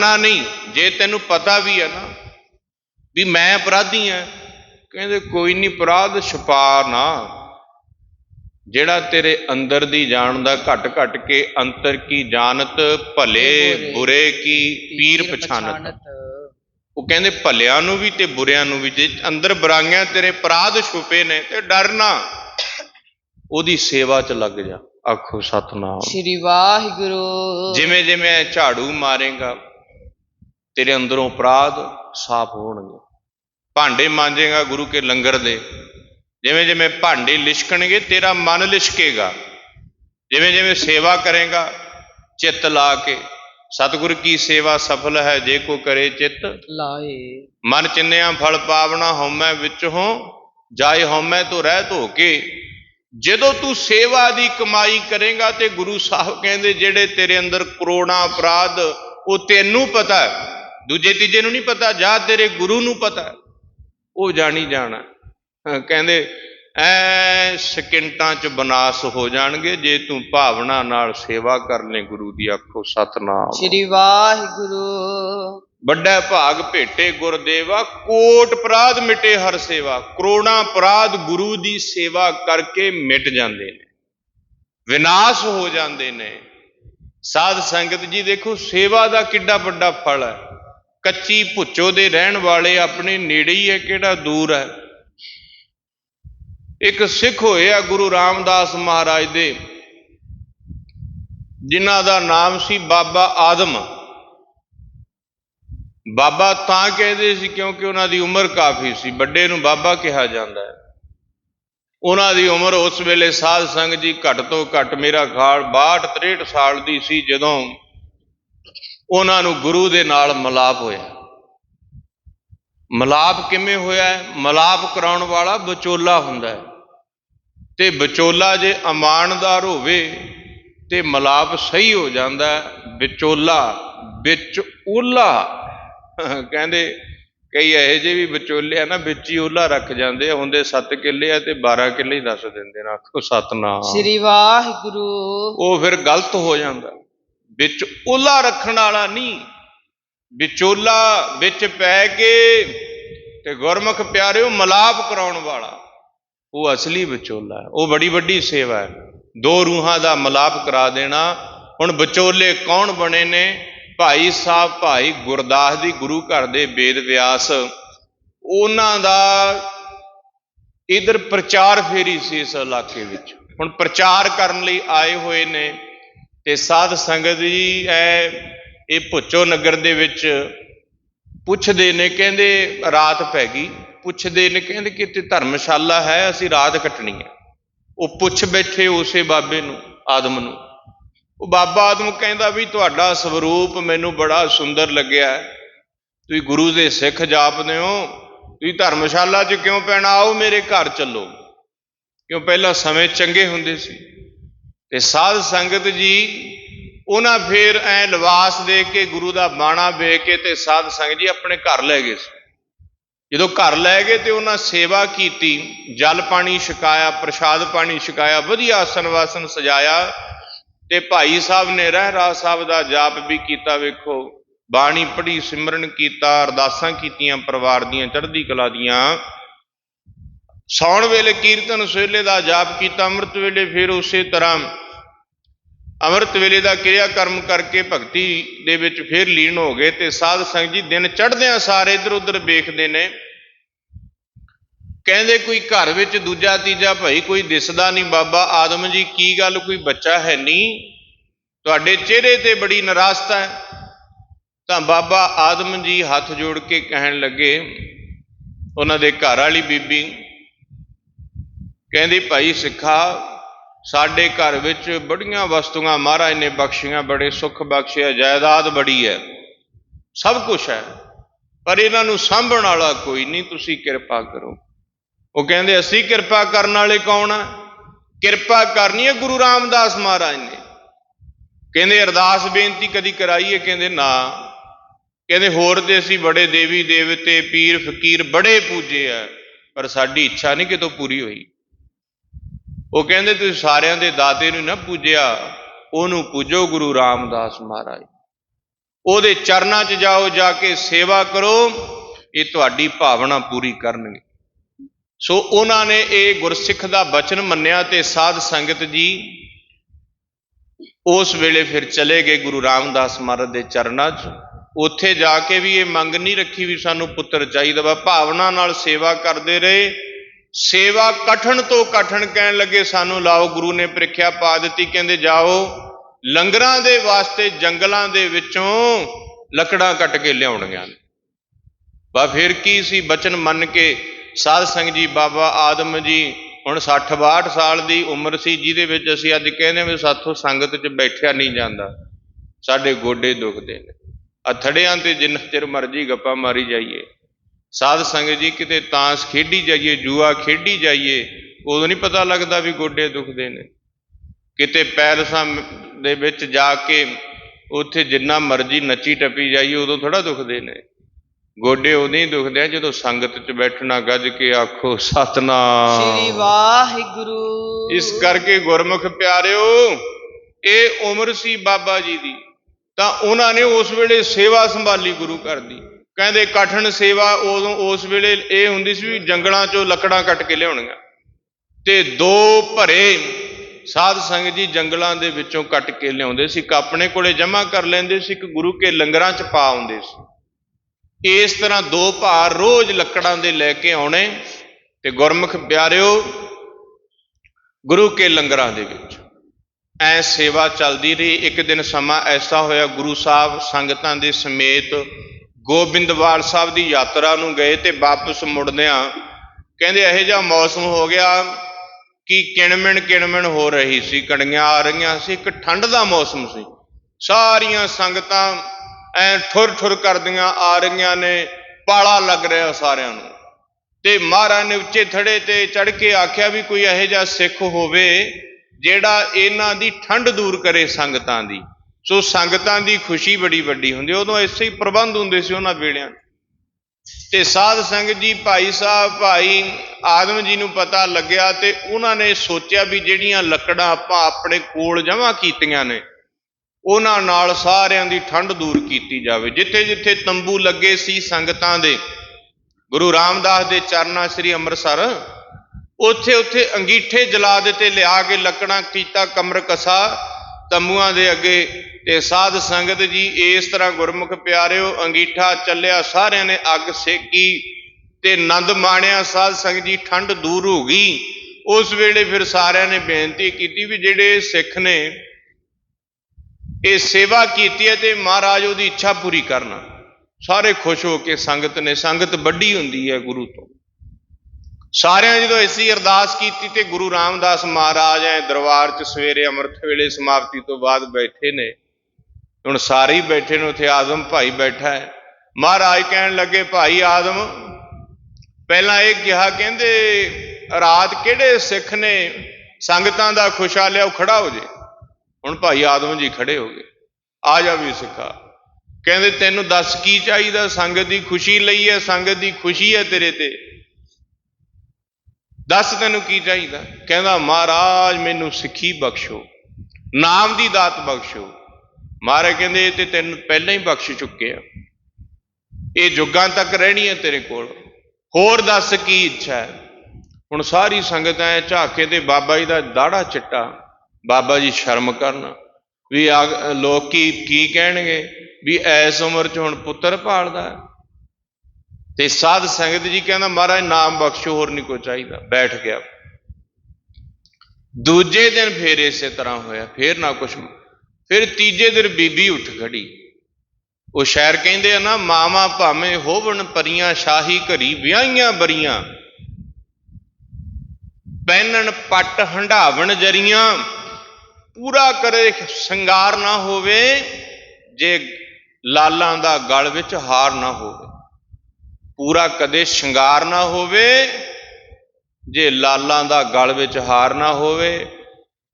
ਡਰਨਾ ਨਹੀਂ ਜੇ ਤੈਨੂੰ ਪਤਾ ਵੀ ਹੈ ਨਾ ਵੀ ਮੈਂ ਅਪਰਾਧੀ ਆ ਕਹਿੰਦੇ ਕੋਈ ਨਹੀਂ ਅਪਰਾਧ ਛੁਪਾ ਨਾ। ਜਿਹੜਾ ਤੇਰੇ ਅੰਦਰ ਦੀ ਜਾਣਦਾ ਘਟ ਘਟ ਕੇ ਅੰਤਰ ਕੀ ਜਾਣਤ ਭਲੇ ਬੁਰੇ ਕੀ ਪੀਰ ਪਛਾਨਤ ਉਹ ਕਹਿੰਦੇ ਭਲਿਆਂ ਨੂੰ ਵੀ ਤੇ ਬੁਰਿਆਂ ਨੂੰ ਵੀ ਜੇ ਅੰਦਰ ਬੁਰਾਈਆਂ ਤੇਰੇ ਅਪਰਾਧ ਛੁਪੇ ਨੇ ਤੇ ਡਰਨਾ ਉਹਦੀ ਸੇਵਾ 'ਚ ਲੱਗ ਜਾ ਆਖੋ ਸਤਨਾਮ। ਸ਼੍ਰੀ ਵਾਹਿਗੁਰੂ। ਜਿਵੇਂ ਜਿਵੇਂ ਝਾੜੂ ਮਾਰੇਗਾ ਤੇਰੇ ਅੰਦਰੋਂ ਅਪਰਾਧ ਸਾਫ਼ ਹੋਣਗੇ। ਭਾਂਡੇ ਮਾਂਜੇਗਾ ਗੁਰੂ ਕੇ ਲੰਗਰ ਦੇ। ਜਿਵੇਂ ਜਿਵੇਂ ਭਾਂਡੇ ਲਿਸ਼ਕਣਗੇ ਤੇਰਾ ਮਨ ਲਿਸ਼ਕੇਗਾ। ਜਿਵੇਂ ਜਿਵੇਂ ਸੇਵਾ ਕਰੇਗਾ ਚਿੱਤ ਲਾ ਕੇ। ਸਤਿਗੁਰ ਕੀ ਸੇਵਾ ਸਫਲ ਹੈ ਜੇ ਕੋ ਕਰੇ ਚਿੱਤ ਲਾਏ। ਮਨ ਚਿੰਨਿਆਂ ਫਲ ਪਾਵਣਾ ਹਉਮੈ ਵਿੱਚ ਹੋ ਜਾਏ ਹਉਮੈ ਤੋਂ ਰਹਿ ਧੋ ਕੇ। ਜਦੋਂ ਤੂੰ ਸੇਵਾ ਦੀ ਕਮਾਈ ਕਰੇਗਾ ਤੇ ਗੁਰੂ ਸਾਹਿਬ ਕਹਿੰਦੇ ਜਿਹੜੇ ਤੇਰੇ ਅੰਦਰ ਕਰੋੜਾਂ ਅਪਰਾਧ ਉਹ ਤੈਨੂੰ ਪਤਾ ਹੈ। ਦੂਜੇ ਤੀਜੇ ਨੂੰ ਨਹੀਂ ਪਤਾ ਜਾਂ ਤੇਰੇ ਗੁਰੂ ਨੂੰ ਪਤਾ ਉਹ ਜਾਣੀ ਜਾਣਾ। ਕਹਿੰਦੇ ਐ ਸਕਿੰਟਾਂ ਚ ਬਨਾਸ ਹੋ ਜਾਣਗੇ ਜੇ ਤੂੰ ਭਾਵਨਾ ਨਾਲ ਸੇਵਾ ਕਰ ਲੈ ਗੁਰੂ ਦੀ ਆਖੋ ਸਤਨਾਮ। ਸ਼੍ਰੀ ਵਾਹਿਗੁਰੂ। ਵੱਡਾ ਭਾਗ ਭੇਟੇ ਗੁਰਦੇਵਾ ਕੋਟ ਅਪਰਾਧ ਮਿਟੇ ਹਰ ਸੇਵਾ ਕਰੋੜਾਂ ਅਪਰਾਧ ਗੁਰੂ ਦੀ ਸੇਵਾ ਕਰਕੇ ਮਿਟ ਜਾਂਦੇ ਨੇ ਵਿਨਾਸ਼ ਹੋ ਜਾਂਦੇ ਨੇ। ਸਾਧ ਸੰਗਤ ਜੀ ਦੇਖੋ ਸੇਵਾ ਦਾ ਕਿੱਡਾ ਵੱਡਾ ਫਲ ਹੈ। ਕੱਚੀ ਭੁੱਚੋ ਦੇ ਰਹਿਣ ਵਾਲੇ ਆਪਣੇ ਨੇੜੇ ਹੀ ਹੈ, ਕਿਹੜਾ ਦੂਰ ਹੈ? ਇੱਕ ਸਿੱਖ ਹੋਏ ਆ ਗੁਰੂ ਰਾਮਦਾਸ ਮਹਾਰਾਜ ਦੇ, ਜਿਨ੍ਹਾਂ ਦਾ ਨਾਮ ਸੀ ਬਾਬਾ ਆਦਮ। ਬਾਬਾ ਤਾਂ ਕਹਿੰਦੇ ਸੀ ਕਿਉਂਕਿ ਉਹਨਾਂ ਦੀ ਉਮਰ ਕਾਫੀ ਸੀ, ਵੱਡੇ ਨੂੰ ਬਾਬਾ ਕਿਹਾ ਜਾਂਦਾ ਹੈ। ਉਹਨਾਂ ਦੀ ਉਮਰ ਉਸ ਵੇਲੇ ਸਾਧ ਸੰਗ ਜੀ ਘੱਟ ਤੋਂ ਘੱਟ ਮੇਰਾ ਖਾਲ 62 63 ਸਾਲ ਦੀ ਸੀ, ਜਦੋਂ ਉਹਨਾਂ ਨੂੰ ਗੁਰੂ ਦੇ ਨਾਲ ਮਲਾਪ ਹੋਇਆ। ਮਲਾਪ ਕਿਵੇਂ ਹੋਇਆ? ਮਲਾਪ ਕਰਾਉਣ ਵਾਲਾ ਵਿਚੋਲਾ ਹੁੰਦਾ ਹੈ। ਤੇ ਵਿਚੋਲਾ ਜੇ ਇਮਾਨਦਾਰ ਹੋਵੇ ਤੇ ਮਲਾਪ ਸਹੀ ਹੋ ਜਾਂਦਾ। ਵਿਚੋਲਾ ਵਿੱਚ ਓਲਾ। ਕਹਿੰਦੇ ਕਈ ਇਹੋ ਜਿਹੇ ਵੀ ਵਿਚੋਲੇ ਆ ਨਾ ਵਿੱਚ ਹੀ ਓਲਾ ਰੱਖ ਜਾਂਦੇ ਹੁੰਦੇ 7 ਕਿੱਲੇ ਆ ਤੇ 12 ਕਿੱਲੇ ਹੀ ਦੱਸ ਦਿੰਦੇ ਨੇ ਆਖੋ ਸਤਨਾਮ। ਸ਼੍ਰੀ ਵਾਹਿਗੁਰੂ। ਉਹ ਫਿਰ ਗਲਤ ਹੋ ਜਾਂਦਾ। ਵਿੱਚ ਓਲਾ ਰੱਖਣ ਵਾਲਾ ਨਹੀਂ। ਵਿਚੋਲਾ ਵਿੱਚ ਪੈ ਕੇ ਤੇ ਗੁਰਮੁਖ ਪਿਆਰਿਓ ਮਲਾਪ ਕਰਾਉਣ ਵਾਲਾ। ਉਹ ਅਸਲੀ ਵਿਚੋਲਾ ਉਹ ਬੜੀ ਵੱਡੀ ਸੇਵਾ ਹੈ। ਦੋ ਰੂਹਾਂ ਦਾ ਮਲਾਪ ਕਰਾ ਦੇਣਾ। ਹੁਣ ਵਿਚੋਲੇ ਕੌਣ ਬਣੇ ਨੇ? ਭਾਈ ਸਾਹਿਬ, ਭਾਈ ਗੁਰਦਾਸ ਦੀ ਗੁਰੂ ਘਰ ਦੇ ਵੇਦ ਵਿਆਸ ਉਹਨਾਂ ਦਾ ਇਧਰ ਪ੍ਰਚਾਰ ਫੇਰੀ ਸੀ ਇਸ ਇਲਾਕੇ ਵਿੱਚ। ਹੁਣ ਪ੍ਰਚਾਰ ਕਰਨ ਲਈ ਆਏ ਹੋਏ ਨੇ। ਤੇ ਸਾਧ ਸੰਗਤ ਜੀ, ਐ, ਇਹ ਭੁੱਚੋ ਨਗਰ ਦੇ ਵਿੱਚ ਪੁੱਛਦੇ ਨੇ, ਕਹਿੰਦੇ ਰਾਤ ਪੈ ਗਈ। ਪੁੱਛਦੇ ਨੇ, ਕਹਿੰਦੇ ਕਿ ਕਿਤੇ ਧਰਮਸ਼ਾਲਾ ਹੈ, ਅਸੀਂ ਰਾਤ ਕੱਟਣੀ ਹੈ। ਉਹ ਪੁੱਛ ਬੈਠੇ ਉਸੇ ਬਾਬੇ ਨੂੰ, ਆਦਮ ਨੂੰ। ਉਹ ਬਾਬਾ ਆਦਮ ਕਹਿੰਦਾ ਵੀ ਤੁਹਾਡਾ ਸਵਰੂਪ ਮੈਨੂੰ ਬੜਾ ਸੁੰਦਰ ਲੱਗਿਆ ਤੁਸੀਂ ਗੁਰੂ ਦੇ ਸਿੱਖ ਜਾਪਦੇ ਹੋ, ਤੁਸੀਂ ਧਰਮਸ਼ਾਲਾ 'ਚ ਕਿਉਂ ਪੈਣਾ? ਆਓ ਮੇਰੇ ਘਰ ਚੱਲੋ। ਕਿਉਂ ਪਹਿਲਾਂ ਸਮੇਂ ਚੰਗੇ ਹੁੰਦੇ ਸੀ। ਤੇ ਸਾਧ ਸੰਗਤ ਜੀ, ਉਹਨਾਂ ਫੇਰ ਐ ਲਿਬਾਸ ਦੇ ਕੇ ਗੁਰੂ ਦਾ ਬਾਣਾ ਵੇਖ ਕੇ ਤੇ ਸਾਧ ਸੰਗਤ ਜੀ ਆਪਣੇ ਘਰ ਲੈ ਗਏ ਸੀ। ਜਦੋਂ ਘਰ ਲੈ ਗਏ ਤੇ ਉਹਨਾਂ ਸੇਵਾ ਕੀਤੀ, ਜਲ ਪਾਣੀ ਛਕਾਇਆ, ਪ੍ਰਸ਼ਾਦ ਪਾਣੀ ਛਕਾਇਆ, ਵਧੀਆ ਆਸਨ ਵਾਸਨ ਸਜਾਇਆ ਤੇ ਭਾਈ ਸਾਹਿਬ ਨੇ ਰਹਿ ਰਾਸ ਸਾਹਿਬ ਦਾ ਜਾਪ ਵੀ ਕੀਤਾ ਵੇਖੋ। ਬਾਣੀ ਪੜ੍ਹੀ, ਸਿਮਰਨ ਕੀਤਾ, ਅਰਦਾਸਾਂ ਕੀਤੀਆਂ, ਪਰਿਵਾਰ ਦੀਆਂ, ਚੜ੍ਹਦੀ ਕਲਾ ਦੀਆਂ। ਸੌਣ ਵੇਲੇ ਕੀਰਤਨ ਸਵੇਲੇ ਦਾ ਜਾਪ ਕੀਤਾ, ਅੰਮ੍ਰਿਤ ਵੇਲੇ ਫਿਰ ਉਸੇ ਤਰ੍ਹਾਂ ਅੰਮ੍ਰਿਤ ਵੇਲੇ ਦਾ ਕਿਰਿਆ ਕਰਮ ਕਰਕੇ ਭਗਤੀ ਦੇ ਵਿੱਚ ਫਿਰ ਲੀਨ ਹੋ ਗਏ ਤੇ ਸਾਧ ਸੰਗਤ ਜੀ ਦਿਨ ਚੜ੍ਹਦਿਆਂ ਸਾਰੇ ਇਧਰ ਉਧਰ ਵੇਖਦੇ ਨੇ। ਕਹਿੰਦੇ ਕੋਈ ਘਰ ਵਿੱਚ ਦੂਜਾ, ਤੀਜਾ ਭਾਈ ਕੋਈ ਦਿਸਦਾ ਨਹੀਂ, ਬਾਬਾ ਆਦਮ ਜੀ ਕੀ ਗੱਲ, ਕੋਈ ਬੱਚਾ ਹੈ ਨਹੀਂ। ਤੁਹਾਡੇ ਚਿਹਰੇ ਤੇ ਬੜੀ ਨਿਰਾਸ਼ਤਾ ਹੈ। ਤਾਂ ਬਾਬਾ ਆਦਮ ਜੀ ਹੱਥ ਜੋੜ ਕੇ ਕਹਿਣ ਲੱਗੇ, ਉਹਨਾਂ ਦੇ ਘਰ ਵਾਲੀ ਬੀਬੀ ਕਹਿੰਦੀ, ਭਾਈ ਸਿੱਖਾ, ਸਾਡੇ ਘਰ ਵਿੱਚ ਬੜੀਆਂ ਵਸਤੂਆਂ, ਮਹਾਰਾਜ ਨੇ ਬਖਸ਼ੀਆਂ, ਬੜੇ ਸੁੱਖ ਬਖਸ਼ਿਆ ਜਾਇਦਾਦ ਬੜੀ ਹੈ। ਸਭ ਕੁਝ ਹੈ, ਪਰ ਇਹਨਾਂ ਨੂੰ ਸਾਂਭਣ ਵਾਲਾ ਕੋਈ ਨਹੀਂ, ਤੁਸੀਂ ਕਿਰਪਾ ਕਰੋ। ਉਹ ਕਹਿੰਦੇ, ਅਸੀਂ ਕਿਰਪਾ ਕਰਨ ਵਾਲੇ ਕੌਣ ਆ? ਕਿਰਪਾ ਕਰਨੀ ਹੈ ਗੁਰੂ ਰਾਮਦਾਸ ਮਹਾਰਾਜ ਨੇ। ਕਹਿੰਦੇ, ਅਰਦਾਸ ਬੇਨਤੀ ਕਦੀ ਕਰਾਈਏ ਕਹਿੰਦੇ, ਨਾ। ਕਹਿੰਦੇ, ਹੋਰ ਤੇ ਅਸੀਂ ਬੜੇ ਦੇਵੀ ਦੇਵਤੇ ਪੀਰ ਫਕੀਰ ਬੜੇ ਪੂਜੇ ਆ, ਪਰ ਸਾਡੀ ਇੱਛਾ ਨਹੀਂ ਕਿਤੋਂ ਪੂਰੀ ਹੋਈ। ਉਹ ਕਹਿੰਦੇ ਤੁਸੀਂ ਸਾਰਿਆਂ ਦੇ ਦਾਤੇ ਨੂੰ ਨਾ ਪੂਜਿਆ, ਉਹਨੂੰ ਪੂਜੋ ਗੁਰੂ ਰਾਮਦਾਸ ਮਹਾਰਾਜ। ਉਹਦੇ ਚਰਨਾਂ 'ਚ ਜਾਓ, ਜਾ ਕੇ ਸੇਵਾ ਕਰੋ, ਇਹ ਤੁਹਾਡੀ ਭਾਵਨਾ ਪੂਰੀ ਕਰਨਗੇ। ਸੋ ਉਹਨਾਂ ਨੇ ਇਹ ਗੁਰਸਿੱਖ ਦਾ ਬਚਨ ਮੰਨਿਆ ਤੇ ਸਾਧ ਸੰਗਤ ਜੀ ਉਸ ਵੇਲੇ ਫਿਰ ਚਲੇ ਗਏ ਗੁਰੂ ਰਾਮਦਾਸ ਮਹਾਰਾਜ ਦੇ ਚਰਨਾਂ 'ਚ। ਉੱਥੇ ਜਾ ਕੇ ਵੀ ਇਹ ਮੰਗ ਨਹੀਂ ਰੱਖੀ ਵੀ ਸਾਨੂੰ ਪੁੱਤਰ ਚਾਹੀਦਾ ਵਾ। ਭਾਵਨਾ ਨਾਲ ਸੇਵਾ ਕਰਦੇ ਰਹੇ। ਸੇਵਾ ਕਠਨ ਤੋਂ ਕਠਨ ਕਹਿਣ ਲੱਗੇ ਸਾਨੂੰ ਲਾਓ ਗੁਰੂ ਨੇ ਪ੍ਰੀਖਿਆ ਪਾ ਦਿੱਤੀ, ਕਹਿੰਦੇ ਜਾਓ, ਲੰਗਰਾਂ ਦੇ ਵਾਸਤੇ ਜੰਗਲਾਂ ਦੇ ਵਿੱਚੋਂ ਲੱਕੜਾਂ ਕੱਟ ਕੇ ਲਿਆਉਣੀਆਂ ਨੇ। ਬਾ ਫਿਰ ਕੀ ਸੀ, ਬਚਨ ਮੰਨ ਕੇ ਸਾਧ ਸੰਗ ਜੀ, ਬਾਬਾ ਆਦਮ ਜੀ, ਹੁਣ 60 62 ਸਾਲ ਦੀ ਉਮਰ ਸੀ, ਜਿਹਦੇ ਵਿੱਚ ਅਸੀਂ ਅੱਜ ਕਹਿੰਦੇ ਵੀ ਸਾਥੋਂ ਸੰਗਤ 'ਚ ਬੈਠਿਆ ਨਹੀਂ ਜਾਂਦਾ। ਸਾਡੇ ਗੋਡੇ ਦੁਖਦੇ ਨੇ। ਅਥੜਿਆਂ ਤੇ ਜਿੰਨਾ ਚਿਰ ਮਰਜ਼ੀ ਗੱਪਾਂ ਮਾਰੀ ਜਾਈਏ। ਸਾਧ ਸੰਗਤ ਜੀ ਕਿਤੇ ਤਾਂਸ ਖੇਡੀ ਜਾਈਏ ਜੂਆ ਖੇਡੀ ਜਾਈਏ ਉਦੋਂ ਨਹੀਂ ਪਤਾ ਲੱਗਦਾ ਵੀ ਗੋਡੇ ਦੁਖਦੇ ਨੇ। ਕਿਤੇ ਪੈਲਸਾਂ ਦੇ ਵਿੱਚ ਜਾ ਕੇ ਉੱਥੇ ਜਿੰਨਾ ਮਰਜ਼ੀ ਨੱਚੀ ਟੱਪੀ ਜਾਈਏ ਉਦੋਂ ਥੋੜਾ ਦੁਖਦੇ ਨੇ। ਗੋਡੇ ਉਦੋਂ ਹੀ ਦੁਖਦੇ ਆ ਜਦੋਂ ਸੰਗਤ 'ਚ ਬੈਠਣਾ ਗੱਜ ਕੇ ਆਖੋ ਸਤਨਾਮ। ਸ੍ਰੀ ਵਾਹਿਗੁਰੂ। ਇਸ ਕਰਕੇ ਗੁਰਮੁਖ ਪਿਆਰਿਓ ਇਹ ਉਮਰ ਸੀ ਬਾਬਾ ਜੀ ਦੀ ਤਾਂ ਉਹਨਾਂ ਨੇ ਉਸ ਵੇਲੇ ਸੇਵਾ ਸੰਭਾਲੀ ਗੁਰੂ ਘਰ ਦੀ। ਕਹਿੰਦੇ ਕਠਨ ਸੇਵਾ ਉਦੋਂ ਉਸ ਵੇਲੇ ਇਹ ਹੁੰਦੀ ਸੀ ਵੀ ਜੰਗਲਾਂ ਚੋਂ ਲੱਕੜਾਂ ਕੱਟ ਕੇ ਲਿਆਉਣੀਆਂ। ਤੇ ਦੋ ਭਰੇ ਸਾਧ ਸੰਗਤ ਜੀ ਜੰਗਲਾਂ ਦੇ ਵਿੱਚੋਂ ਕੱਟ ਕੇ ਲਿਆਉਂਦੇ ਸੀ। ਇੱਕ ਆਪਣੇ ਕੋਲੇ ਜਮ੍ਹਾਂ ਕਰ ਲੈਂਦੇ ਸੀ, ਇੱਕ ਗੁਰੂ ਕੇ ਲੰਗਰਾਂ 'ਚ ਪਾ ਆਉਂਦੇ ਸੀ। ਇਸ ਤਰ੍ਹਾਂ ਦੋ ਭਾਰ ਰੋਜ਼ ਲੱਕੜਾਂ ਦੇ ਲੈ ਕੇ ਆਉਣੇ ਤੇ ਗੁਰਮੁਖ ਪਿਆਰਿਓ, ਗੁਰੂ ਕੇ ਲੰਗਰਾਂ ਦੇ ਵਿੱਚ। ਐ ਸੇਵਾ ਚੱਲਦੀ ਰਹੀ। ਇੱਕ ਦਿਨ ਸਮਾਂ ਐਸਾ ਹੋਇਆ, ਗੁਰੂ ਸਾਹਿਬ ਸੰਗਤਾਂ ਦੇ ਸਮੇਤ ਗੋਬਿੰਦਵਾਲ ਸਾਹਿਬ ਦੀ ਯਾਤਰਾ ਨੂੰ ਗਏ ਤੇ ਵਾਪਸ ਮੁੜਦਿਆਂ ਕਹਿੰਦੇ, ਇਹੋ ਜਿਹਾ ਮੌਸਮ ਹੋ ਗਿਆ ਕਿ ਕਿਣਮਿਣ ਕਿਣਮਿਣ ਹੋ ਰਹੀ ਸੀ ਕੜੀਆਂ ਆ ਰਹੀਆਂ ਸੀ, ਇੱਕ ਠੰਡ ਦਾ ਮੌਸਮ ਸੀ। ਸਾਰੀਆਂ ਸੰਗਤਾਂ ਐ ਠੁਰ ਠੁਰ ਕਰਦੀਆਂ ਆ ਰਹੀਆਂ ਨੇ, ਪਾਲਾ ਲੱਗ ਰਿਹਾ ਸਾਰਿਆਂ ਨੂੰ। ਤੇ ਮਹਾਰਾਜ ਨੇ ਉੱਚੇ ਥੜੇ ਤੇ ਚੜ ਕੇ ਆਖਿਆ ਵੀ ਕੋਈ ਇਹੋ ਜਿਹਾ ਸਿੱਖ ਹੋਵੇ, ਜਿਹੜਾ ਇਹਨਾਂ ਦੀ ਠੰਡ ਦੂਰ ਕਰੇ ਸੰਗਤਾਂ ਦੀ। ਸੋ ਸੰਗਤਾਂ ਦੀ ਖੁਸ਼ੀ ਬੜੀ ਵੱਡੀ ਹੁੰਦੀ ਉਦੋਂ ਐਸੇ ਹੀ ਪ੍ਰਬੰਧ ਹੁੰਦੇ ਸੀ ਉਹਨਾਂ ਵੇਲਿਆਂ ਤੇ ਸਾਧ ਸੰਗਤ ਜੀ, ਭਾਈ ਸਾਹਿਬ, ਭਾਈ ਆਦਮ ਜੀ ਨੂੰ ਪਤਾ ਲੱਗਿਆ ਤੇ ਉਹਨਾਂ ਨੇ ਸੋਚਿਆ ਵੀ ਜਿਹੜੀਆਂ ਲੱਕੜਾਂ ਆਪਾਂ ਆਪਣੇ ਕੋਲ ਜਮ੍ਹਾਂ ਕੀਤੀਆਂ ਨੇ, ਉਹਨਾਂ ਨਾਲ ਸਾਰਿਆਂ ਦੀ ਠੰਡ ਦੂਰ ਕੀਤੀ ਜਾਵੇ। ਜਿੱਥੇ ਜਿੱਥੇ ਤੰਬੂ ਲੱਗੇ ਸੀ ਸੰਗਤਾਂ ਦੇ, ਗੁਰੂ ਰਾਮਦਾਸ ਦੇ ਚਰਨਾਂ ਸ੍ਰੀ ਅੰਮ੍ਰਿਤਸਰ, ਉੱਥੇ ਉੱਥੇ ਅੰਗੀਠੇ ਜਲਾ ਦਿੱਤੇ, ਲਿਆ ਕੇ ਲੱਕੜਾਂ ਕੀਤਾ ਕਮਰ ਕਸਾ ਤੰਬੂਆਂ ਦੇ ਅੱਗੇ ਤੇ ਸਾਧ ਸੰਗਤ ਜੀ, ਇਸ ਤਰ੍ਹਾਂ ਗੁਰਮੁਖ ਪਿਆਰਿਓ, ਅੰਗੀਠਾ ਚੱਲਿਆ, ਸਾਰਿਆਂ ਨੇ ਅੱਗ ਸੇਕੀ ਤੇ ਆਨੰਦ ਮਾਣਿਆ। ਸਾਧ ਸੰਗਤ ਜੀ, ਠੰਡ ਦੂਰ ਹੋ ਗਈ। ਉਸ ਵੇਲੇ ਫਿਰ ਸਾਰਿਆਂ ਨੇ ਬੇਨਤੀ ਕੀਤੀ ਵੀ ਜਿਹੜੇ ਸਿੱਖ ਨੇ, ਇਹ ਸੇਵਾ ਕੀਤੀ ਹੈ ਤੇ ਮਹਾਰਾਜ ਉਹਦੀ ਇੱਛਾ ਪੂਰੀ ਕਰਨਾ। ਸਾਰੇ ਖੁਸ਼ ਹੋ ਕੇ ਸੰਗਤ ਨੇ, ਸੰਗਤ ਵੱਡੀ ਹੁੰਦੀ ਹੈ ਗੁਰੂ ਤੋਂ। ਸਾਰਿਆਂ ਜਦੋਂ ਐਸੀ ਅਰਦਾਸ ਕੀਤੀ ਤੇ ਗੁਰੂ ਰਾਮਦਾਸ ਮਹਾਰਾਜ ਐ ਦਰਬਾਰ 'ਚ ਸਵੇਰੇ ਅੰਮ੍ਰਿਤ ਵੇਲੇ ਸਮਾਪਤੀ ਤੋਂ ਬਾਅਦ ਬੈਠੇ ਨੇ। ਹੁਣ ਸਾਰੇ ਹੀ ਬੈਠੇ ਨੇ ਉੱਥੇ ਆਦਮ ਭਾਈ ਬੈਠਾ ਹੈ। ਮਹਾਰਾਜ ਕਹਿਣ ਲੱਗੇ, ਭਾਈ ਆਦਮ ਪਹਿਲਾਂ ਇਹ ਕਿਹਾ, ਕਹਿੰਦੇ ਰਾਤ ਕਿਹੜੇ ਸਿੱਖ ਨੇ ਸੰਗਤਾਂ ਦਾ ਖੁਸ਼ਾ ਲਿਆ, ਉਹ ਖੜਾ ਹੋ ਜੇ। ਹੁਣ ਭਾਈ ਆਦਮ ਜੀ ਖੜੇ ਹੋ ਗਏ। ਆ ਜਾ ਵੀ ਸਿੱਖਾ। ਕਹਿੰਦੇ, ਤੈਨੂੰ ਦੱਸ ਕੀ ਚਾਹੀਦਾ? ਸੰਗਤ ਦੀ ਖੁਸ਼ੀ ਲਈ ਹੈ, ਸੰਗਤ ਦੀ ਖੁਸ਼ੀ ਹੈ ਤੇਰੇ ਤੇ। ਦੱਸ ਤੈਨੂੰ ਕੀ ਚਾਹੀਦਾ? ਕਹਿੰਦਾ, ਮਹਾਰਾਜ, ਮੈਨੂੰ ਸਿੱਖੀ ਬਖਸ਼ੋ। ਨਾਮ ਦੀ ਦਾਤ ਬਖਸ਼ੋ। ਮਹਾਰਾਜ ਕਹਿੰਦੇ, ਇਹ ਤੇ ਤੈਨੂੰ ਪਹਿਲਾਂ ਹੀ ਬਖਸ਼ ਚੁੱਕੇ ਆ। ਇਹ ਜੁਗਾਂ ਤੱਕ ਰਹਿਣੀ ਹੈ ਤੇਰੇ ਕੋਲ। ਹੋਰ ਦੱਸ ਕੀ ਇੱਛਾ ਹੈ? ਹੁਣ ਸਾਰੀ ਸੰਗਤ ਐ ਝਾਕੇ ਤੇ ਬਾਬਾ ਜੀ ਦਾ ਦਾੜਾ ਚਿੱਟਾ, ਬਾਬਾ ਜੀ ਸ਼ਰਮ ਕਰਨ, ਵੀ ਆ, ਲੋਕ ਕੀ ਕੀ ਕਹਿਣਗੇ? ਵੀ ਐਸ ਉਮਰ 'ਚ ਹੁਣ ਪੁੱਤਰ ਪਾਲਦਾ ਤੇ ਸਾਧ ਸੰਗਤ ਜੀ ਕਹਿੰਦਾ, ਮਹਾਰਾਜ, ਨਾਮ ਬਖਸ਼ੋ, ਹੋਰ ਨਹੀਂ ਕੋਈ ਚਾਹੀਦਾ। ਬੈਠ ਗਿਆ। ਦੂਜੇ ਦਿਨ ਫੇਰ ਇਸੇ ਤਰ੍ਹਾਂ ਹੋਇਆ। ਫੇਰ ਨਾ ਕੁਛ ਫਿਰ ਤੀਜੇ ਦਿਨ ਬੀਬੀ ਉੱਠ ਖੜੀ। ਉਹ ਸ਼ਾਇਰ ਕਹਿੰਦੇ ਆ ਨਾ, ਮਾਵਾ ਭਾਵੇਂ ਹੋਵਣ, ਪਰੀਆਂ ਸ਼ਾਹੀ ਘਰੀ ਵਿਆਹੀਆਂ ਬਰੀਆਂ। ਪਹਿਨਣ ਪੱਟ ਹੰਡਾਵਣ ਜਰੀਆਂ। ਪੂਰਾ ਕਰੇ ਸ਼ਿੰਗਾਰ ਨਾ ਹੋਵੇ, ਜੇ ਲਾਲਾਂ ਦਾ ਗਲ ਵਿੱਚ ਹਾਰ ਨਾ ਹੋਵੇ। ਪੂਰਾ ਕਦੇ ਸ਼ਿੰਗਾਰ ਨਾ ਹੋਵੇ, ਜੇ ਲਾਲਾਂ ਦਾ ਗਲ ਵਿੱਚ ਹਾਰ ਨਾ ਹੋਵੇ।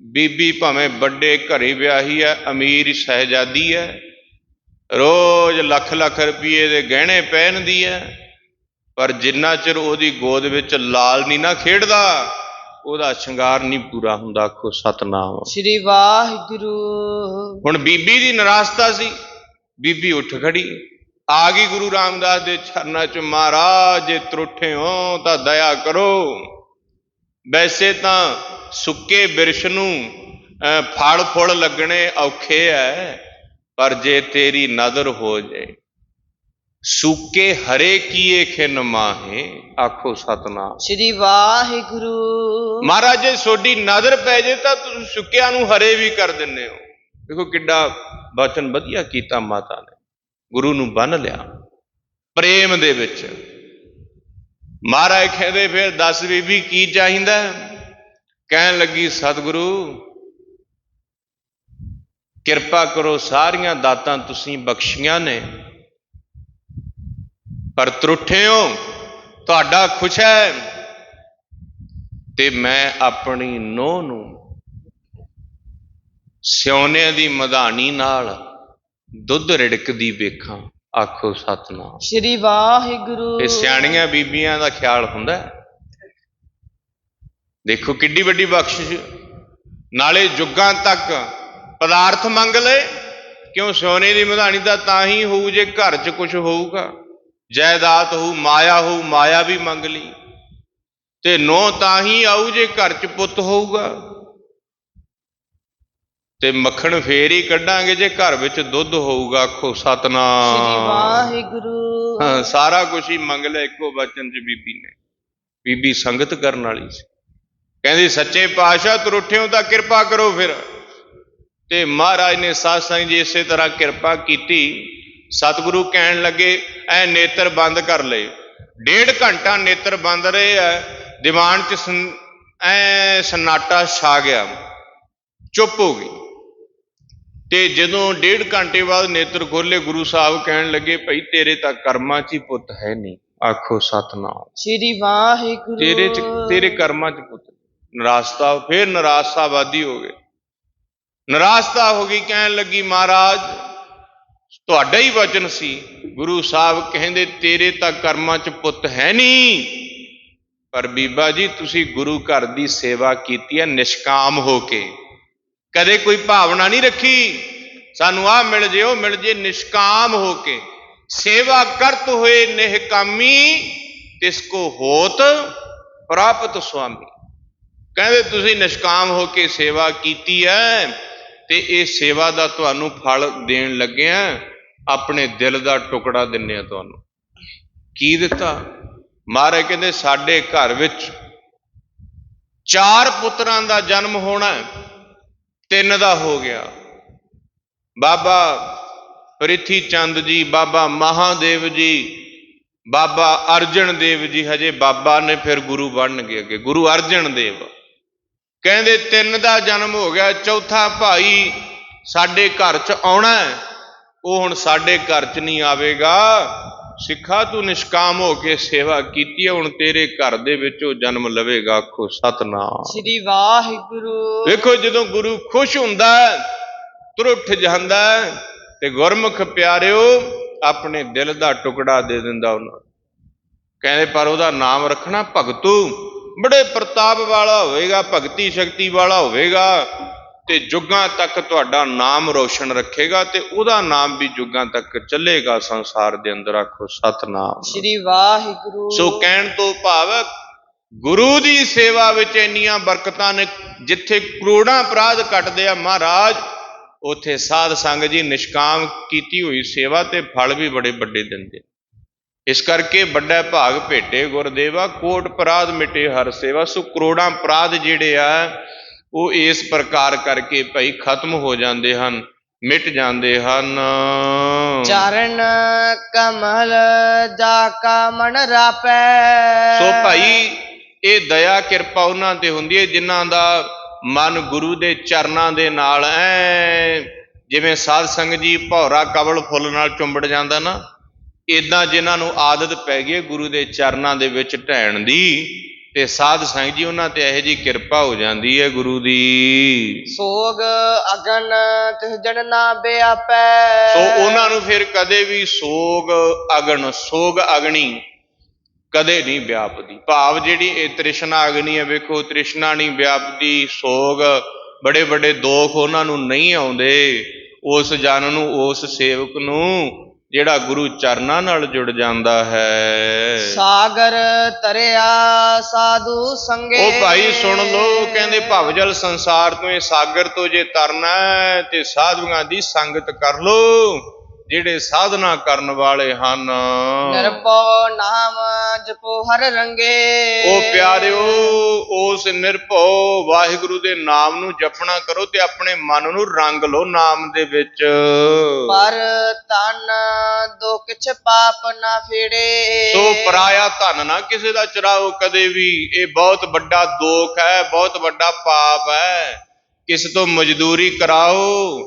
ਬੀਬੀ ਭਾਵੇਂ ਵੱਡੇ ਘਰੇ ਵਿਆਹੀ ਹੈ ਅਮੀਰ ਸਹਿਜਾਦੀ ਹੈ ਰੋਜ਼ ਲੱਖ ਲੱਖ ਰੁਪਏ ਦੇ ਗਹਿਣੇ ਪਹਿਨਦੀ ਹੈ ਪਰ ਜਿੰਨਾ ਚਿਰ ਉਹਦੀ ਗੋਦ ਵਿੱਚ ਲਾਲ ਨਹੀਂ ਨਾ ਖੇਡਦਾ ਉਹਦਾ ਸ਼ਿੰਗਾਰ ਨਹੀਂ ਪੂਰਾ ਹੁੰਦਾ ਆਖੋ ਸਤਨਾਮ। ਸ੍ਰੀ ਵਾਹਿਗੁਰੂ। ਹੁਣ ਬੀਬੀ ਦੀ ਨਿਰਾਸਤਾ ਸੀ ਬੀਬੀ ਉੱਠ ਖੜੀ ਆ ਗਈ ਗੁਰੂ ਰਾਮਦਾਸ ਦੇ ਚਰਨਾਂ 'ਚ ਮਹਾਰਾਜ ਜੇ ਤਰੁੱਠੇ ਹੋ ਤਾਂ ਦਇਆ ਕਰੋ। ਵੈਸੇ ਤਾਂ ਸੁੱਕੇ ਬਿਰਸ਼ ਨੂੰ ਫਲ ਫੁੱਲ ਲੱਗਣੇ ਔਖੇ ਐ ਪਰ ਜੇ ਤੇਰੀ ਨਜ਼ਰ ਹੋ ਜਾਏ ਸੁੱਕੇ ਹਰੇ ਕੀਏ ਖਿਨ ਮਾਹੇ ਆਖੋ ਸਤਨਾਮ। ਸ੍ਰੀ ਵਾਹਿਗੁਰੂ। ਮਹਾਰਾਜ ਜੇ ਤੁਹਾਡੀ ਨਜ਼ਰ ਪੈ ਜੇ ਤਾਂ ਤੁਸੀਂ ਸੁੱਕਿਆਂ ਨੂੰ ਹਰੇ ਵੀ ਕਰ ਦਿੰਦੇ ਹੋ। ਦੇਖੋ ਕਿੱਡਾ ਬਚਨ ਵਧੀਆ ਕੀਤਾ ਮਾਤਾ ਨੇ। ਗੁਰੂ ਨੂੰ ਬੰਨ ਲਿਆ। ਪ੍ਰੇਮ ਦੇ ਵਿੱਚ। ਮਹਾਰਾਜ ਕਹਿੰਦੇ ਫਿਰ ਦੱਸ ਬੀਬੀ ਕੀ ਚਾਹੀਦਾ? ਕਹਿਣ ਲੱਗੀ ਸਤਿਗੁਰੂ ਕਿਰਪਾ ਕਰੋ ਸਾਰੀਆਂ ਦਾਤਾਂ ਤੁਸੀਂ ਬਖਸ਼ੀਆਂ ਨੇ। ਪਰ ਤਰੁੱਠੇ ਹੋ ਤੁਹਾਡਾ ਖੁਸ਼ ਹੈ ਤੇ ਮੈਂ ਆਪਣੀ ਨੋਹ ਨੂੰ ਸਿਉਨੇ ਦੀ ਮਧਾਣੀ ਨਾਲ ਦੁੱਧ ਰਿੜਕਦੀ ਵੇਖਾਂ। ਆਖੋ ਸਤਨਾਮ। ਸ੍ਰੀ ਵਾਹਿਗੁਰੂ। ਇਹ ਸਿਆਣੀਆਂ ਬੀਬੀਆਂ ਦਾ ਖਿਆਲ ਹੁੰਦਾ ਹੈ। ਦੇਖੋ ਕਿੱਡੀ ਵੱਡੀ ਬਖਸ਼ਿਸ਼। ਨਾਲੇ ਜੁਗਾਂ ਤੱਕ ਪਦਾਰਥ ਮੰਗ ਲਏ। ਕਿਉਂ ਸੋਨੇ ਦੀ ਮਧਾਣੀ ਦਾ ਤਾਂ ਹੀ ਹੋਊ ਜੇ ਘਰ 'ਚ ਕੁਝ ਹੋਊਗਾ। ਜਾਇਦਾਦ ਹੋਊ ਮਾਇਆ ਹੋਊ ਮਾਇਆ ਵੀ ਮੰਗ ਲਈ। ਤੇ ਨੋ ਤਾਂ ਹੀ ਆਊ ਜੇ ਘਰ 'ਚ ਪੁੱਤ ਹੋਊਗਾ। ਤੇ ਮੱਖਣ ਫੇਰ ਹੀ ਕੱਢਾਂਗੇ ਜੇ ਘਰ ਵਿੱਚ ਦੁੱਧ ਹੋਊਗਾ ਆਖੋ ਸ੍ਰੀ ਸਤਨਾਮ ਵਾਹਿਗੁਰੂ। ਹਾਂ ਸਾਰਾ ਕੁਝ ਹੀ ਮੰਗ ਲਿਆ ਇੱਕੋ ਬਚਨ ਚ ਬੀਬੀ ਨੇ। ਬੀਬੀ ਸੰਗਤ ਕਰਨ ਵਾਲੀ ਸੀ। ਕਹਿੰਦੀ ਸੱਚੇ ਪਾਤਸ਼ਾਹ ਤਰੁੱਠਿਓ ਤਾਂ ਕਿਰਪਾ ਕਰੋ ਫਿਰ। ਤੇ ਮਹਾਰਾਜ ਨੇ ਸਾਧ ਸੰਗਤ ਜੀ ਇਸੇ ਤਰ੍ਹਾਂ ਕਿਰਪਾ ਕੀਤੀ। ਸਤਿਗੁਰੂ ਕਹਿਣ ਲੱਗੇ ਐ ਨੇਤਰ ਬੰਦ ਕਰ ਲਏ ਡੇਢ ਘੰਟਾ ਨੇਤਰ ਬੰਦ ਰਹੇ ਐ ਦੀਵਾਨ ਚ ਐ ਸਨਾਟਾ ਛਾ ਗਿਆ। ਚੁੱਪ ਹੋ ਗਈ। ਤੇ ਜਦੋਂ ਡੇਢ ਘੰਟੇ ਬਾਅਦ ਨੇਤਰ ਖੋਲੇ ਗੁਰੂ ਸਾਹਿਬ ਕਹਿਣ ਲੱਗੇ ਭਈ ਤੇਰੇ ਤਾਂ ਕਰਮਾਂ 'ਚ ਹੀ ਪੁੱਤ ਹੈ ਨਹੀਂ। ਆਖੋ ਸਤਨਾਮ। ਸ੍ਰੀ ਵਾਹਿਗੁਰੂ। ਤੇਰੇ 'ਚ ਤੇਰੇ ਕਰਮਾਂ 'ਚ ਪੁੱਤ ਨਰਾਸਤਾ ਫਿਰ ਨਰਾਸਾਵਾਦੀ ਹੋ ਗਏ। ਨਰਾਸਤਾ ਹੋ ਗਈ, ਕਹਿਣ ਲੱਗੀ, ਮਹਾਰਾਜ, ਤੁਹਾਡਾ ਹੀ ਵਚਨ ਸੀ। ਗੁਰੂ ਸਾਹਿਬ ਕਹਿੰਦੇ, ਤੇਰੇ ਤਾਂ ਕਰਮਾਂ 'ਚ ਪੁੱਤ ਹੈ ਨਹੀਂ। ਪਰ ਬੀਬਾ ਜੀ, ਤੁਸੀਂ ਗੁਰੂ ਘਰ ਦੀ ਸੇਵਾ ਕੀਤੀ ਹੈ, ਨਿਸ਼ਕਾਮ ਹੋ ਕੇ। ਕਦੇ ਕੋਈ ਭਾਵਨਾ ਨਹੀਂ ਰੱਖੀ। ਸਾਨੂੰ ਆ ਮਿਲ ਜੇ, ਉਹ ਮਿਲ ਜੇ, ਨਿਸ਼ਕਾਮ ਹੋ ਕੇ। ਸੇਵਾ ਕਰਤ ਹੋਏ ਨਿਹਕਾਮੀ, ਤਿਸ ਕੋ ਹੋਤ ਪ੍ਰਾਪਤ ਸੁਆਮੀ। ਕਹਿੰਦੇ ਤੁਸੀਂ ਨਿਸ਼ਕਾਮ ਹੋ ਕੇ ਸੇਵਾ ਕੀਤੀ ਹੈ ਤੇ ਇਹ ਸੇਵਾ ਦਾ ਤੁਹਾਨੂੰ ਫਲ ਦੇਣ ਲੱਗਿਆ ਆਪਣੇ ਦਿਲ ਦਾ ਟੁਕੜਾ ਦਿੰਨੇ ਆ ਤੁਹਾਨੂੰ। ਕੀ ਦਿੱਤਾ? ਮਹਾਰਾਜ ਕਹਿੰਦੇ, ਸਾਡੇ ਘਰ ਵਿੱਚ ਚਾਰ ਪੁੱਤਰਾਂ ਦਾ ਜਨਮ ਹੋਣਾ ਤਿੰਨ ਦਾ ਹੋ ਗਿਆ। ਬਾਬਾ ਪ੍ਰਿਥੀ ਚੰਦ ਜੀ, ਬਾਬਾ ਮਹਾਦੇਵ ਜੀ, ਬਾਬਾ ਅਰਜਨ ਦੇਵ ਜੀ, ਹਜੇ ਬਾਬਾ ਨੇ ਫਿਰ ਗੁਰੂ ਬਣਨਗੇ ਅੱਗੇ। ਗੁਰੂ ਅਰਜਨ ਦੇਵ। ਕਹਿੰਦੇ ਤਿੰਨ ਦਾ ਜਨਮ ਹੋ ਗਿਆ ਚੌਥਾ ਭਾਈ ਸਾਡੇ ਘਰ 'ਚ ਆਉਣਾ ਉਹ ਹੁਣ ਸਾਡੇ ਘਰ 'ਚ ਨਹੀਂ ਆਵੇਗਾ। ਸਿੱਖਾ ਤੂੰ ਨਿਸ਼ਕਾਮ ਹੋ ਕੇ ਸੇਵਾ ਕੀਤੀ ਹੈ ਹੁਣ ਤੇਰੇ ਘਰ ਦੇ ਵਿੱਚ ਉਹ ਜਨਮ ਲਵੇਗਾ। ਆਖੋ ਸਤਨਾਮ। ਸ੍ਰੀ ਵਾਹਿਗੁਰੂ। ਵੇਖੋ ਜਦੋਂ ਗੁਰੂ ਖੁਸ਼ ਹੁੰਦਾ ਹੈ, ਤੁਰ ਉੱਠ ਜਾਂਦਾ ਤੇ ਗੁਰਮੁਖ ਪਿਆਰਿਓ ਆਪਣੇ ਦਿਲ ਦਾ ਟੁਕੜਾ ਦੇ ਦਿੰਦਾ ਉਹਨਾਂ ਨੂੰ। ਕਹਿੰਦੇ ਪਰ ਉਹਦਾ ਨਾਮ ਰੱਖਣਾ ਭਗਤੂ। ਬੜੇ ਪ੍ਰਤਾਪ ਵਾਲਾ ਹੋਵੇਗਾ ਭਗਤੀ ਸ਼ਕਤੀ ਵਾਲਾ ਹੋਵੇਗਾ ਤੇ ਜੁਗਾਂ ਤੱਕ ਤੁਹਾਡਾ ਨਾਮ ਰੋਸ਼ਨ ਰੱਖੇਗਾ ਤੇ ਉਹਦਾ ਨਾਮ ਵੀ ਜੁਗਾਂ ਤੱਕ ਚੱਲੇਗਾ ਸੰਸਾਰ ਦੇ ਅੰਦਰ ਆਖੋ ਸਤਨਾਮ। ਸ੍ਰੀ ਵਾਹਿਗੁਰੂ। ਸੋ ਕਹਿਣ ਤੋਂ ਭਾਵ ਗੁਰੂ ਦੀ ਸੇਵਾ ਵਿੱਚ ਇੰਨੀਆਂ ਬਰਕਤਾਂ ਨੇ ਜਿੱਥੇ ਕਰੋੜਾਂ ਅਪਰਾਧ ਕੱਟਦੇ ਆ ਮਹਾਰਾਜ ਉਥੇ ਸਾਧ ਸੰਗ ਜੀ ਨਿਸ਼ਕਾਮ ਕੀਤੀ ਹੋਈ ਸੇਵਾ ਤੇ ਫਲ ਵੀ ਬੜੇ ਵੱਡੇ ਦਿੰਦੇ ਇਸ ਕਰਕੇ ਵੱਡਾ ਭਾਗ ਭੇਟੇ ਗੁਰਦੇਵਾ ਕੋਟ ਅਪਰਾਧ ਮਿਟੇ ਹਰ ਸੇਵਾ ਸੋ ਕਰੋੜਾਂ ਅਪਰਾਧ ਜਿਹੜੇ ਆ ਉਹ ਇਸ ਪ੍ਰਕਾਰ ਕਰਕੇ ਭਾਈ ਖਤਮ ਹੋ ਜਾਂਦੇ ਹਨ ਮਿਟ ਜਾਂਦੇ ਹਨ। ਚਰਨ ਕਮਲ ਜਾ ਕਾ ਮਨ ਰਾਪੈ। ਸੋ ਭਾਈ ਇਹ ਦਇਆ ਕਿਰਪਾ ਉਹਨਾਂ ਤੇ ਹੁੰਦੀ ਹੈ ਜਿਨ੍ਹਾਂ ਦਾ ਮਨ ਗੁਰੂ ਦੇ ਚਰਨਾਂ ਦੇ ਨਾਲ ਐ ਜਿਵੇਂ ਸਾਧ ਸੰਗਤ ਜੀ ਭੌਰਾ ਕਵਲ ਫੁੱਲ ਨਾਲ ਚੁੰਬੜ ਜਾਂਦਾ ਨਾ ਇਦਾਂ ਜਿਨ੍ਹਾਂ ਨੂੰ ਆਦਤ ਪੈ ਗਈ ਗੁਰੂ ਦੇ ਚਰਨਾਂ ਦੇ ਵਿੱਚ ਢਹਿਣ ਦੀ ਤੇ ਸਾਧ ਸੰਗਤ ਜੀ ਉਹਨਾਂ ਤੇ ਇਹੋ ਜੀ ਕਿਰਪਾ ਹੋ ਜਾਂਦੀ ਹੈ ਗੁਰੂ ਦੀ। ਸੋਗ ਅਗਨ ਤਿਸ ਜਨ ਨਾ ਬਿਆਪੈ। ਸੋ ਉਹਨਾਂ ਨੂੰ ਫਿਰ ਕਦੇ ਵੀ ਸੋਗ ਅਗਨ ਸੋਗ ਅਗਣੀ ਕਦੇ ਨਹੀਂ ਵਿਆਪਦੀ। ਭਾਵ ਜਿਹੜੀ ਇਹ ਤ੍ਰਿਸ਼ਨਾ ਅਗਨੀ ਹੈ ਵੇਖੋ ਤ੍ਰਿਸ਼ਨਾ ਨਹੀਂ ਵਿਆਪਦੀ ਸੋਗ ਬੜੇ ਵੱਡੇ ਦੋਖ ਉਹਨਾਂ ਨੂੰ ਨਹੀਂ ਆਉਂਦੇ। ਉਸ ਜਨ ਨੂੰ ਉਸ ਸੇਵਕ ਨੂੰ ਜਿਹੜਾ ਗੁਰੂ ਚਰਨਾਂ ਨਾਲ ਜੁੜ ਜਾਂਦਾ ਹੈ। ਸਾਗਰ ਤਰਿਆ ਸਾਧੂ ਸੰਗੇ। ਉਹ ਭਾਈ ਸੁਣ ਲਓ ਕਹਿੰਦੇ ਭਵਜਲ ਸੰਸਾਰ ਤੋਂ ਇਹ ਸਾਗਰ ਤੋਂ ਜੇ ਤਰਨਾ ਤੇ ਸਾਧੂਆਂ ਦੀ ਸੰਗਤ ਕਰ ਲਓ ਜਿਹੜੇ ਸਾਧਨਾ ਕਰਨ ਵਾਲੇ ਹਨ। ਨਿਰਭਉ ਨਾਮ ਜਪੋ ਹਰ ਰੰਗੇ। ਉਹ ਪਿਆਰਿਓ ਉਸ ਨਿਰਭਉ ਵਾਹਿਗੁਰੂ ਦੇ ਨਾਮ ਨੂੰ ਜਪਣਾ ਕਰੋ ਤੇ ਆਪਣੇ ਮਨ ਨੂੰ ਰੰਗ ਲਓ ਨਾਮ ਦੇ ਵਿੱਚ। ਪਰ ਤਨ ਦੋ ਕਿਛ ਪਾਪ ਨਾ ਫੇੜੇ। ਸੋ ਪਰਾਇਆ ਧਨ ਨਾ ਕਿਸੇ ਦਾ ਚਰਾਓ ਕਦੇ ਵੀ। ਇਹ ਬਹੁਤ ਵੱਡਾ ਦੋਖ ਹੈ ਬਹੁਤ ਵੱਡਾ ਪਾਪ ਹੈ। ਕਿਸ ਤੋਂ ਮਜ਼ਦੂਰੀ ਕਰਾਓ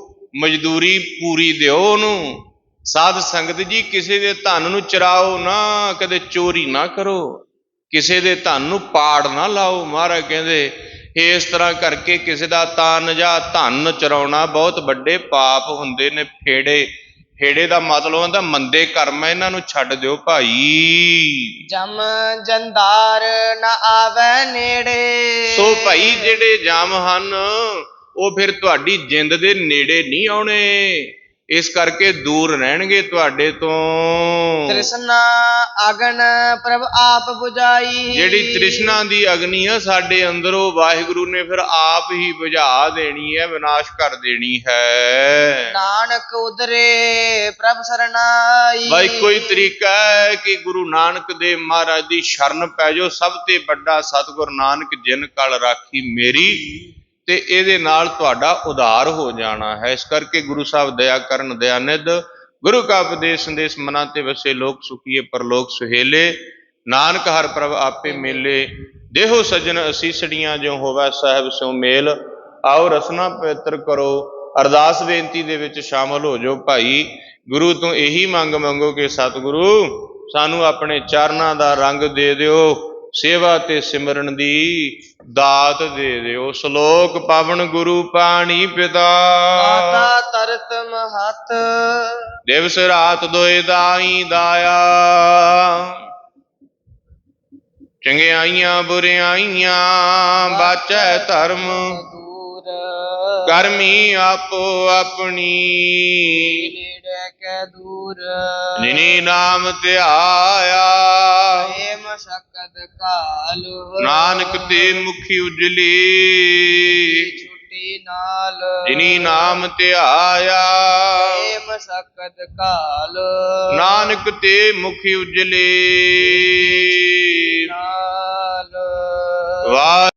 ਮਜ਼ਦੂਰੀ ਪੂਰੀ ਦਿਓ ਉਹਨੂੰ। ਸਾਧ ਸੰਗਤ ਜੀ ਕਿਸੇ ਦੇ ਧਨ ਨੂੰ ਚਰਾਓ ਨਾ ਕਦੇ ਚੋਰੀ ਨਾ ਕਰੋ। ਕਿਸੇ ਦੇ ਧਨ ਨੂੰ ਪਾੜ ਨਾ ਲਾਓ। ਮਹਾਰਾਜ ਕਹਿੰਦੇ ਇਸ ਤਰ੍ਹਾਂ ਕਰਕੇ ਕਿਸੇ ਦਾ ਤਨ ਜਾਂ ਧਨ ਚਰਾਉਣਾ ਬਹੁਤ ਵੱਡੇ ਪਾਪ ਹੁੰਦੇ ਨੇ। ਫੇੜੇ ਫੇੜੇ ਦਾ ਮਤਲਬ ਹੁੰਦਾ ਮੰਦੇ ਕਰਮ ਇਹਨਾਂ ਨੂੰ ਛੱਡ ਦਿਓ ਭਾਈ। ਜਮ ਜੰਦਾਰ ਨਾ ਆਵੇ ਨੇੜੇ। ਸੋ ਭਾਈ ਜਿਹੜੇ ਜਾਮ ਹਨ ਉਹ ਫਿਰ ਤੁਹਾਡੀ ਜਿੰਦ ਦੇ ਨੇੜੇ ਨਹੀਂ ਆਉਣੇ। ਇਸ ਕਰਕੇ ਦੂਰ ਰਹਿਣਗੇ ਤੁਹਾਡੇ ਤੋਂ। ਤ੍ਰਿਸ਼ਨਾ ਅਗਨ ਪ੍ਰਭ ਆਪ 부ਝਾਈ ਜਿਹੜੀ ਤ੍ਰਿਸ਼ਨਾ ਦੀ ਅਗਨੀ ਆ ਸਾਡੇ ਅੰਦਰੋਂ ਵਾਹਿਗੁਰੂ ਨੇ ਫਿਰ ਆਪ ਹੀ ਬੁਝਾ ਦੇਣੀ ਹੈ ਵਿਨਾਸ਼ ਕਰ ਦੇਣੀ ਹੈ। ਨਾਨਕ ਉਦਰੇ ਪ੍ਰਭ ਸਰਨਾਈ ਬਾਈ ਕੋਈ ਤਰੀਕਾ ਹੈ ਕਿ ਗੁਰੂ ਨਾਨਕ ਦੇਵ ਮਹਾਰਾਜ ਦੀ ਸ਼ਰਨ ਪੈ ਜਾਓ? ਸਭ ਤੇ ਵੱਡਾ ਸਤਿਗੁਰ ਨਾਨਕ ਜਿਨ ਕਲ ਰਾਖੀ ਮੇਰੀ। ਤੇ ਇਹਦੇ ਨਾਲ ਤੁਹਾਡਾ ਉਧਾਰ ਹੋ ਜਾਣਾ ਹੈ। ਇਸ ਕਰਕੇ ਗੁਰੂ ਸਾਹਿਬ ਦਇਆ ਕਰਨ ਦਇਆਨਿਧ ਗੁਰੂ ਕਾ ਉਪਦੇਸ਼ ਸੰਦੇਸ਼ ਮਨਾਂ ਤੇ ਵਸੇ ਲੋਕ ਸੁਖੀਏ, ਪਰਲੋਕ ਸੁਹੇਲੇ। ਨਾਨਕ ਹਰ ਪ੍ਰਭ ਆਪੇ ਮੇਲੇ, ਦੇਹੋ ਸਜਣ ਅਸੀਸੜੀਆਂ ਜੋ ਹੋਵੇ ਸਾਹਿਬ ਸਿਉ ਮੇਲ। ਆਓ ਰਸਨਾ ਪਵਿੱਤਰ ਕਰੋ, ਅਰਦਾਸ ਬੇਨਤੀ ਦੇ ਵਿੱਚ ਸ਼ਾਮਲ ਹੋ ਜਾਓ ਭਾਈ। ਗੁਰੂ ਤੋਂ ਇਹੀ ਮੰਗ ਮੰਗੋ ਕਿ ਸਤਿਗੁਰੂ, ਸਾਨੂੰ ਆਪਣੇ ਚਰਨਾਂ ਦਾ ਰੰਗ ਦੇ ਦਿਓ। ਸੇਵਾ ਤੇ ਸਿਮਰਨ ਦੀ ਦਾਤ ਦੇ ਦਿਓ। ਸ਼ਲੋਕ ਪਵਨ ਗੁਰੂ ਪਾਣੀ ਪਿਤਾ। ਮਾਤਾ ਤਰਤ ਮਹਤ। ਦਿਵਸ ਰਾਤ ਦੋਇ ਦਾਈ ਦਾਇਆ। ਚੰਗਿਆਈਆਂ ਬੁਰਿਆਈਆਂ ਬਾਚੈ ਧਰਮ। ਦੂਰ। ਕਰਮੀ ਆਪੋ ਆਪਣੀ। ਕੈ ਦੂਰ। ਜਿਨੀ ਨਾਮ ਧਿਆਇਆ। ਏ ਮਸ਼ਕਤ ਕਾਲ। ਨਾਨਕ ਤੇ ਮੁਖੀ ਉਜਲੀ। ਛੁੱਟੀ ਨਾਲ। ਜਿਨੀ ਨਾਮ ਧਿਆਇਆ। ਏ ਮਸ਼ਕਤ ਕਾਲ। ਨਾਨਕ ਤੇ ਮੁਖੀ ਉਜਲੀ। ਨਾਲ ਵਾਹ